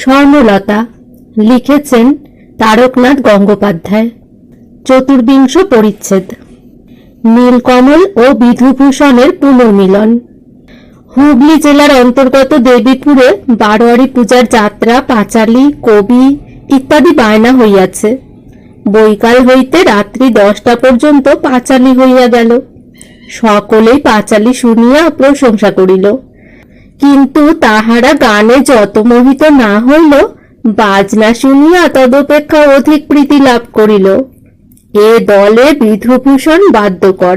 স্বর্ণলতা লিখেছেন তারকনাথ গঙ্গোপাধ্যায়। চতুর্বিংশ পরিচ্ছেদ। নীলকমল ও বিধুভূষণের পুনর্মিলন। হুগলি জেলার অন্তর্গত দেবীপুরে বারোয়ারি পূজার যাত্রা, পাঁচালী, কবি ইত্যাদি বায়না হইয়াছে। বৈকাল হইতে রাত্রি দশটা পর্যন্ত পাঁচালী হইয়া গেল। সকলেই পাঁচালী শুনিয়া প্রশংসা করিল। কিন্তু তাহারা গানে যত মোহিত না হইল, বাজনা শুনিয়া তদপেক্ষা অধিক প্রীতি লাভ করিল। এ দলে বিধুভূষণ বাদ্যকর।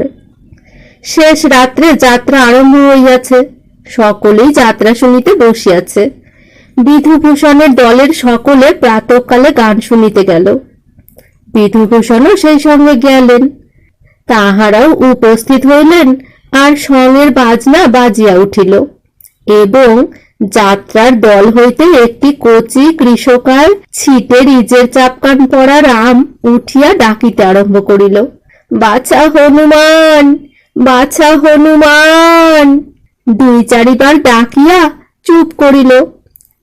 শেষ রাত্রে যাত্রা আরম্ভ হইয়াছে। সকলেই যাত্রা শুনিতে বসিয়াছে। বিধুভূষণের দলের সকলে প্রাতকালে গান শুনিতে গেল। বিধুভূষণও সেই সঙ্গে গেলেন। তাহারাও উপস্থিত হইলেন আর সঙ্গের বাজনা বাজিয়া উঠিল। এবং যাত্রার দল হইতে একটি কচি কৃষকার ছিটে রিজের চাপকান পড়া রাম উঠিয়া ডাকিতে আরম্ভ করিল, বাছা হনুমান বাছা হনুমান! দুই চারিবার ডাকিয়া চুপ করিল,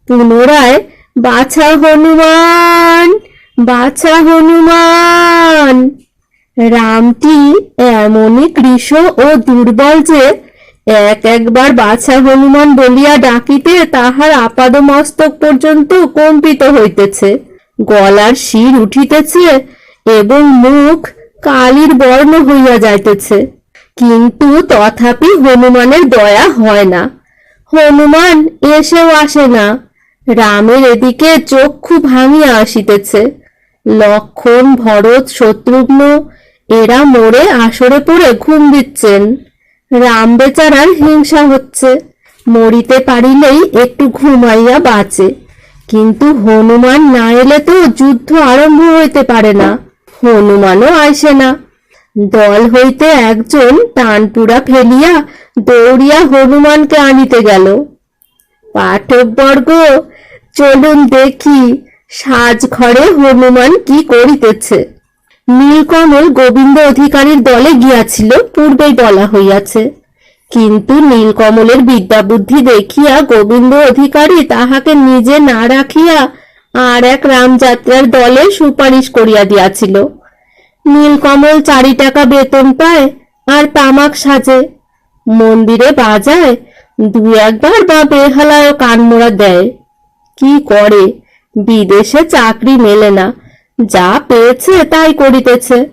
পুনরায়, বাছা হনুমান বাছা হনুমান! রামটি এমনই কৃষ ও দুর্বল যে এক একবার বাছা হনুমান বলিয়া ডাকিতে তাহার আপাদ মস্তক পর্যন্ত কম্পিত হইতেছে। গলার শির উঠিতেছে এবং মুখ কালির বর্ণ হইয়া যাইতেছে। কিন্তু তথাপি হনুমানের দয়া হয় না। হনুমান এসেও আসে না। রামের এদিকে চক্ষু ভাঙিয়া আসিতেছে। লক্ষণ ভরত শত্রুঘ্ন এরা মোড়ে আসরে পড়ে ঘুম দিচ্ছেন। রাম বেচারার হিংসা হচ্ছে। মরিতে পারিলেই একটু ঘুমাইয়া বাঁচে। কিন্তু হনুমান না এলে তো যুদ্ধ আরম্ভ হইতে পারে না। হনুমানও আসে না। দল হইতে একজন টানপুরা ফেলিয়া দৌড়িয়া হনুমানকে আনিতে গেল। পাঠকবর্গ, চলুন দেখি সাজ ঘরে হনুমান কি করিতেছে। নীলকমল গোবিন্দ অধিকারীর দলে গিয়াছিল, পূর্বেই বলা হইয়াছে। কিন্তু নীলকমলের বিদ্যা বুদ্ধি দেখিয়া গোবিন্দ অধিকারী তাহাকে নিজে না রাখিয়া আর এক রামযাত্রার দলে সুপারিশ করিয়া দিয়াছিল। নীলকমল চারি টাকা বেতন পায় আর তামাক সাজে। মন্দিরে বাজায় দু একবার বা বেহালায় কানমোড়া দেয়। কি করে? বিদেশে চাকরি মেলে না। যা পেয়েছে তাই করিতেছে।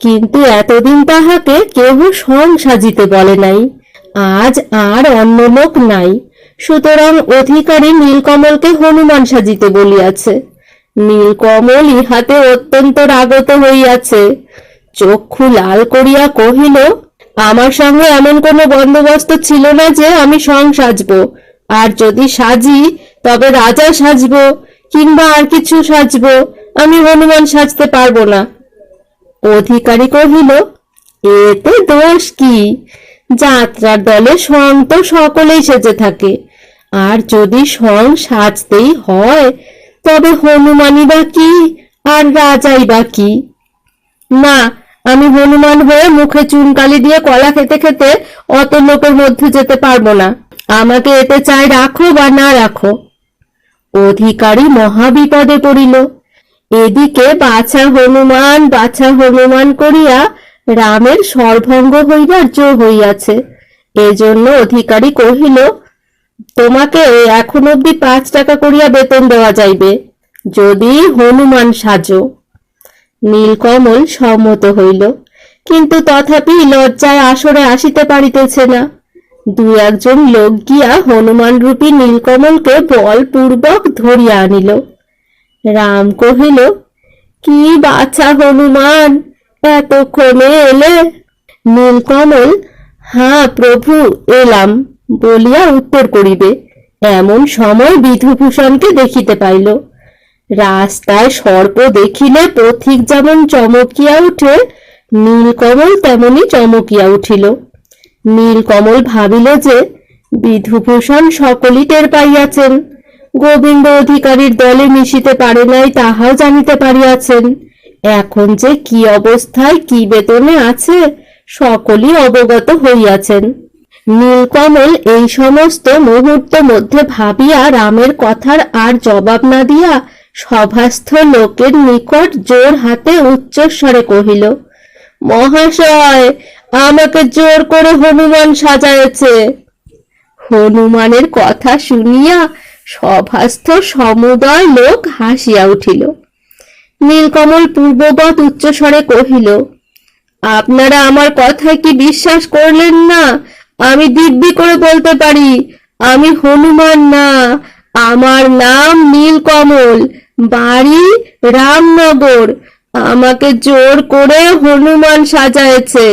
কিন্তু এতদিন তাহাকে কেহ সং সাজিতে বলে নাই। আজ আর অন্য লোক নাই। সুতরাং অধিকারী নীলকমলকে হনুমান সাজিতে বলিয়াছে। নীলকমল ইহাতে অত্যন্ত রাগত হইয়াছে। চক্ষু লাল করিয়া কহিল, আমার সঙ্গে এমন কোনো বন্দোবস্ত ছিল না যে আমি সং সাজব। আর যদি সাজি, তবে রাজা সাজব, কিংবা আর কিছু সাজব। আমি হনুমান সাজতে পারব না। অধিকারী কহিল, এতে দোষ কি? যাত্রার দলে সং তো সকলেই সেজে থাকে। আর যদি সং সাজতেই হয়, তবে হনুমানই বা কি? আর রাজাই বা কি? না, আমি হনুমান হয়ে মুখে চুনকালি দিয়ে কলা খেতে খেতে অত লোকের মধ্যে যেতে পারব না। আমাকে এতে চাই রাখো বা না রাখো। অধিকারী মহাবিপদে পড়িল। এদিকে বাছা হনুমান বাছা হনুমান করিয়া রামের সর্ভঙ্গ হইবার জো হইয়াছে। এজন্য অধিকারী কহিল, তোমাকে এখন অব্দি পাঁচ টাকা করিয়া বেতন দেওয়া যাইবে, যদি হনুমান সাজো। নীলকমল সম্মত হইল, কিন্তু তথাপি লজ্জায় আসরে আসিতে পারিতেছে না। দু একজন লোক গিয়া হনুমান রূপী নীলকমলকে বলপূর্বক ধরিয়া আনিল। রাম কহিল, কি বাছা হনুমান, এতক্ষণে এলে? নীলকমল হ্যাঁ প্রভু, এলাম। বলিয়া উত্তর করিবে, এমন সময় বিধুভূষণকে দেখিতে পাইল। রাস্তায় সর্প দেখিলে পথিক যেমন চমকিয়া উঠে, নীলকমল তেমনি চমকিয়া উঠিল। নীলকমল ভাবিল যে, বিধুভূষণ সকলই টের পাইয়াছেন। গোবিন্দ অধিকারীর দলে মিশিতে পারে নাই, তাহাও জানিতে পারিয়াছেন। এখন যে কি অবস্থায়, কি বেতনে আছে, সকলই অবগত হইয়াছেন। নীলকমল এই সমস্ত মুহূর্ত মধ্যে ভাবিয়া রামের কথার আর জবাব না দিয়া সভাস্থ লোকের নিকট জোর হাতে উচ্চস্বরে কহিল, মহাশয়, আমাকে জোর করে হনুমান সাজায়েছে। হনুমানের কথা শুনিয়া সভাস্থ সমুদয় লোক হাসিয়া উঠিল। নীলকমল পূর্ববৎ উচ্চস্বরে কহিল, আপনারা আমার কথায় কি বিশ্বাস করলেন না? আমি দিব্যি করে বলতে পারি, আমি হনুমান না। আমার নাম নীলকমল, বাড়ি রামনগর। আমাকে জোর করে হনুমান সাজায়েছে।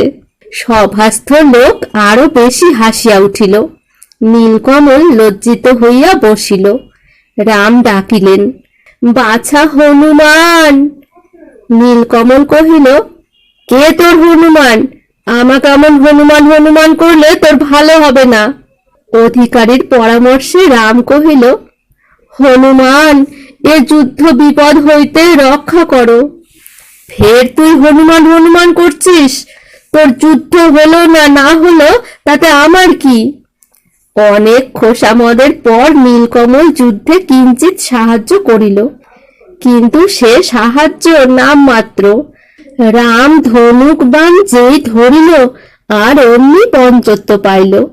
সভাস্থ লোক আরও বেশি হাসিয়া উঠিল। নীলকমল লজ্জিত হইয়া বসিল। রাম ডাকিলেন, বাছা হনুমান! নীলকমল কহিল, কে তোর হনুমান? আমাকে এমন হনুমান হনুমান করলে তোর ভালো হবে না? অধিকারীর পরামর্শে রাম কহিল, হনুমান, এ যুদ্ধ বিপদ হইতে রক্ষা করো। ফের তুই হনুমান হনুমান করছিস? তোর যুদ্ধ হলো না না হলো, তাতে আমার কি? অনেক খোসামদের পর নীলকমল যুদ্ধে কিঞ্চিত সাহায্য করিল। কিন্তু সে সাহায্য নাম মাত্র রাম ধনুক বান যেই ধরিল, আর অমনি পঞ্চত্ব পাইল।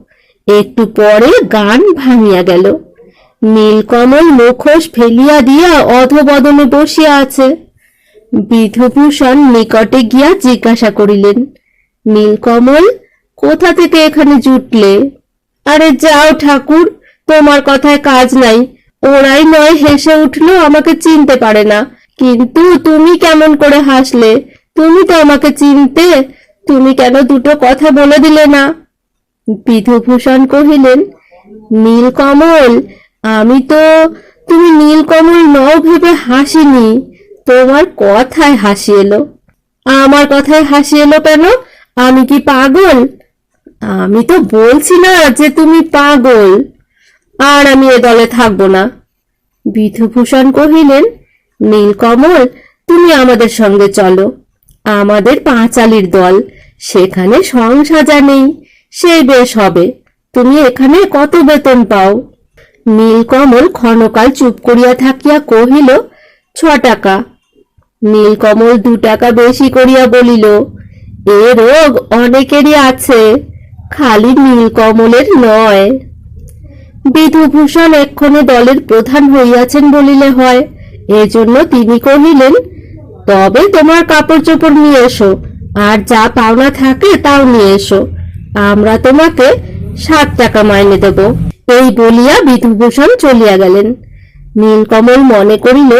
একটু পরে গান ভাঙিয়া গেল। নীলকমল মুখোশ ফেলিয়া দিয়া অধবদনে বসিয়া আছে। বিধুভূষণ নিকটে গিয়া জিজ্ঞাসা করিলেন, নীলকমল, কোথা থেকে এখানে জুটলে? আরে যাও ঠাকুর, তোমার কথায় কাজ নাই। ওরাই নয় হেসে উঠল, আমাকে চিনতে পারে না। কিন্তু তুমি কেমন করে হাসলে? তুমি তো আমাকে চিনতে, তুমি কেন দুটো কথা বলে দিলে না? বিধুভূষণ কহিলেন, নীলকমল, আমি তো, তুমি নীলকমল নও ভেবে হাসিনি। তোমার কথায় হাসি এলো। আমার কথায় হাসি এলো কেন? আমি কি পাগল? আমি তো বলছি না যে তুমি পাগল। আর আমি এ দলে থাকব না। বিধুভূষণ কহিলেন, নীলকমল, তুমি আমাদের সঙ্গে চলো। আমাদের পাঁচালির দল, সেখানে সংসাজা নেই, সে বেশ হবে। তুমি এখানে কত বেতন পাও? নীলকমল ক্ষণকাল চুপ করিয়া থাকিয়া কহিল, ছ টাকা। নীলকমল দু টাকা বেশি করিয়া বলিল, এ রোগ অনেকেরই আছে। খালি নীলকমলের নয়। বিধুভূষণ এক্ষণে দলের প্রধান হইয়াছেন বলিলে হয়, এজন্য তিনি কহিলেন, তবে তোমার কাপড় চোপড় নিয়ে এসো, আর যা পাওনা থাকে তাও নিয়ে এসো। আমরা তোমাকে সাত টাকা মাইনে দেব। এই বলিয়া বিধুভূষণ চলিয়া গেলেন। নীলকমল মনে করিল,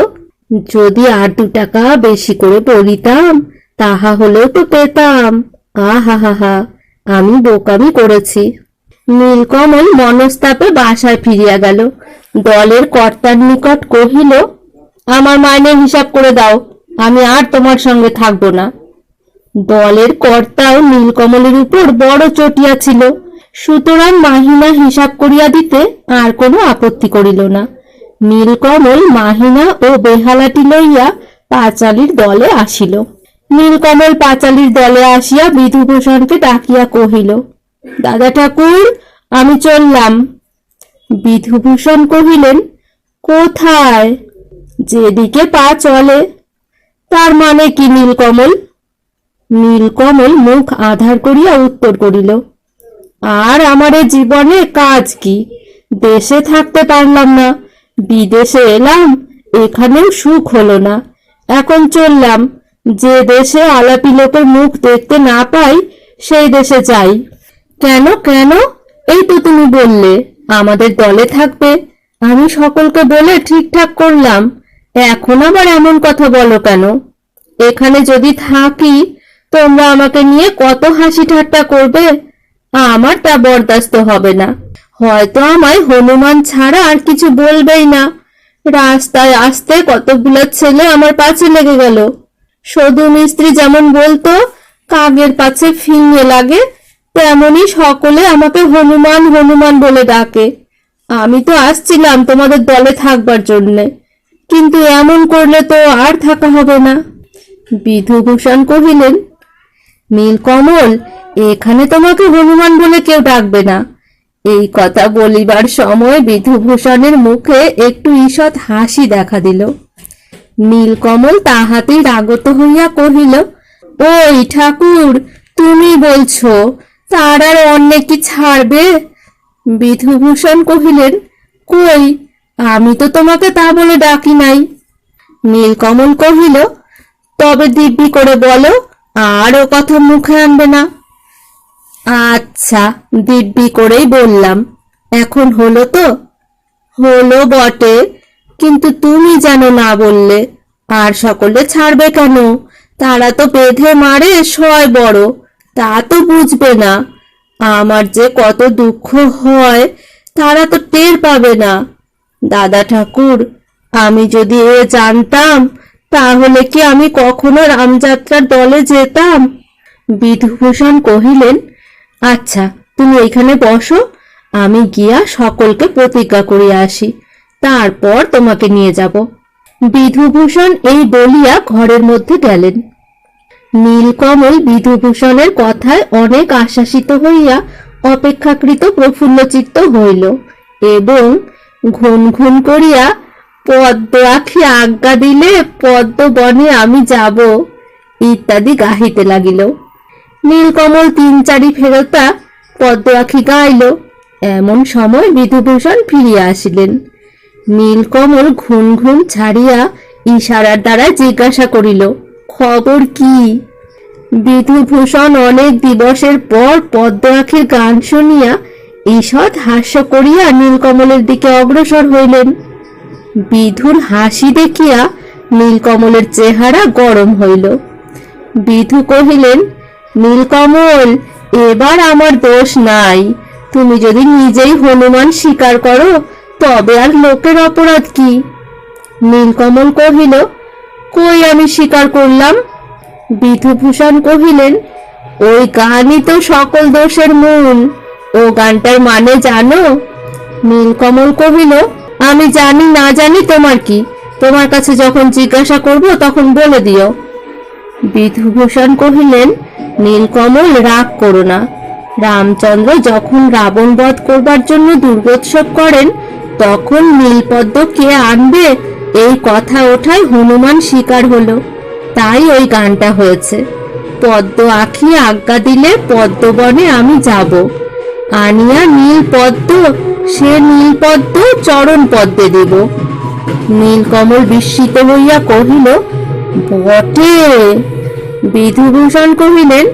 যদি আর দু টাকা বেশি করে পড়িতাম তাহা হলেও তো পেতাম। আহা, হা হা। আমি বোকামি করেছি। নীলকমল মনস্তাপে বাসায় ফিরিয়া গেল। দলের কর্তার নিকট কহিল, আমার মাইনের হিসাব করে দাও, আমি আর তোমার সঙ্গে থাকব না। দলের কর্তাও নীলকমলের উপর বড় চটিয়া ছিল। সুতরাং মাহিনা হিসাব করিয়া দিতে আর কোনো আপত্তি করিল না। নীলকমল মাহিনা ও বেহালাটি লইয়া পাঁচালির দলে আসিল। নীলকমল পাঁচালির দলে আসিয়া বিধুভূষণকে ডাকিয়া কহিল, দাদা ঠাকুর, আমি চললাম। বিধুভূষণ কহিলেন, কোথায়? যেদিকে পা চলে, তার মানে কি নীলকমল? নীলকমল মুখ আধার করিয়া উত্তর করিল, আর আমার জীবনে কাজ কি? দেশে থাকতে পারলাম না, বিদেশে এলাম, এখানেও সুখ হলো না, এখন চললাম। যে দেশে আলাপি লোকের মুখ দেখতে না পাই, সেই দেশে যাই। কেন কেন? এই তো তুমি বললে, আমাদের দলে থাকবে। আমি সকলকে বলে ঠিকঠাক করলাম। এখন আবার এমন কথা বলো কেন? এখানে যদি থাকি, তোমরা আমাকে নিয়ে কত হাসি ঠাট্টা করবে? আমার তা বরদাস্ত হবে না। হয়তো আমায় হনুমান ছাড়া আর কিছু বলবেই না। রাস্তায় আসতে কতগুলো ছেলে আমার পাছে লেগে গেল। সদু মিস্ত্রি যেমন বলতো, কাগের পাছে ফিঙে লাগে, তেমনি সকলে আমাকে হনুমান হনুমান বলে ডাকে। আমি তো আসছিলাম তোমাদের দলে থাকবার জন্যে, কিন্তু এমন করলে তো আর থাকা হবে না। বিধুভূষণ কহিলেন, নীলকমল, এখানে তোমাকে হনুমান বলে কেউ ডাকবে না। এই কথা বলিবার সময় বিধুভূষণের মুখে একটু ঈষৎ হাসি দেখা দিল। নীলকমল তাহাতেই রাগত হইয়া কহিল, ওই ঠাকুর, তুমি বলছো তার আর অন্য কি ছাড়বে? বিধুভূষণ কহিলেন, কই, আমি তো তোমাকে তা বলে ডাকি নাই। নীলকমল কহিল, তবে দিব্যি করে বলো, আর ও কথা মুখে আনবে না। আচ্ছা দিব্যি করেই বললাম, এখন হলো তো? হলো বটে কিন্তু তুমি যেন না বললে, আর সকলে ছাড়বে কেন? তারা তো বেঁধে মারে সয় বড়, তা তো বুঝবে না। আমার যে কত দুঃখ হয়, তারা তো টের পাবে না। দাদা ঠাকুর, আমি যদি এ জানতাম, তাহলে কি আমি কখনো রামযাত্রার দলে যেতাম? বিধুভূষণ কহিলেন আচ্ছা তুমি এখানে বসো, আমি গিয়া সকলকে প্রতিজ্ঞা করিয়া আসি। তারপর তোমাকে নিয়ে যাব। বিধুভূষণ এই বলিয়া ঘরের মধ্যে গেলেন। নীলকমল বিধুভূষণের কথায় অনেক আশ্বাসিত হইয়া অপেক্ষাকৃত প্রফুল্লচিত্ত হইল এবং ঘুন ঘুন করিয়া, পদ্ম আখি আজ্ঞা দিলে পদ্ম বনে আমি যাব ইত্যাদি গাহিতে লাগিল। নীলকমল তিন চারি ফেরতা পদ্ম আখি গাইল। এমন সময় বিধুভূষণ ফিরিয়া আসিলেন। নীলকমল ঘুম ঘুম ছাড়িয়া ইশারার দ্বারা জিজ্ঞাসা করিল, খবর কি? বিধুভূষণ অনেক দিবসের পর পদ্ম আখির গান শুনিয়া ঈষৎ হাস্য করিয়া নীলকমলের দিকে অগ্রসর হইলেন। বিধুর হাসি দেখিয়া নীলকমলের চেহারা গরম হইল। বিধু কহিলেন, নীলকমল, এবার আমার দোষ নাই। তুমি যদি নিজেই হনুমান স্বীকার করো তবে আর লোকের অপরাধ কি? নীলকমল কহিল, কই আমি স্বীকার করলাম? বিধুভূষণ কহিলেন, ওই গানই তো সকল দোষের মূল। ও গানটার মানে জানো? নীলকমল কহিল, আমি জানি, না জানি তোমার কি? তোমার কাছে যখন জিজ্ঞাসা করব তখন বলে দিও। বিধুভূষণ কহিলেন, নীলকমল, রাগ করো না। রামচন্দ্র যখন রাবণ বধ করবার জন্য দুর্গোৎসব করেন তখন নীলপদ্ম কে আনবে, এই কথা ওঠায় হনুমান শিকার হলো। তাই ওই গানটা হয়েছে। পদ্ম আখি আজ্ঞা দিলে পদ্মবনে আমি যাব। আনিয়া নীল পদ্ম সে নীল পদ্ম চরণ পদ্মে দেব। নীলকমল বিস্মিত হইয়া কহিল, বটে। বিধুভূষণ কহিলেন,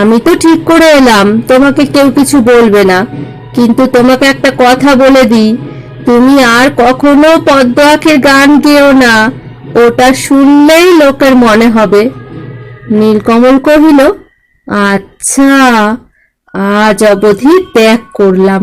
আমি তো ঠিক করে এলাম, তোমাকে কেউ কিছু বলবে না, কিন্তু তোমাকে একটা কথা বলে দিই। তুমি আর কখনো পদ্ম গান গেও না। ওটা শুনলেই লোকের মনে হবে। নীলকমল কহিল আচ্ছা আজ অবধি ত্যাগ করলাম।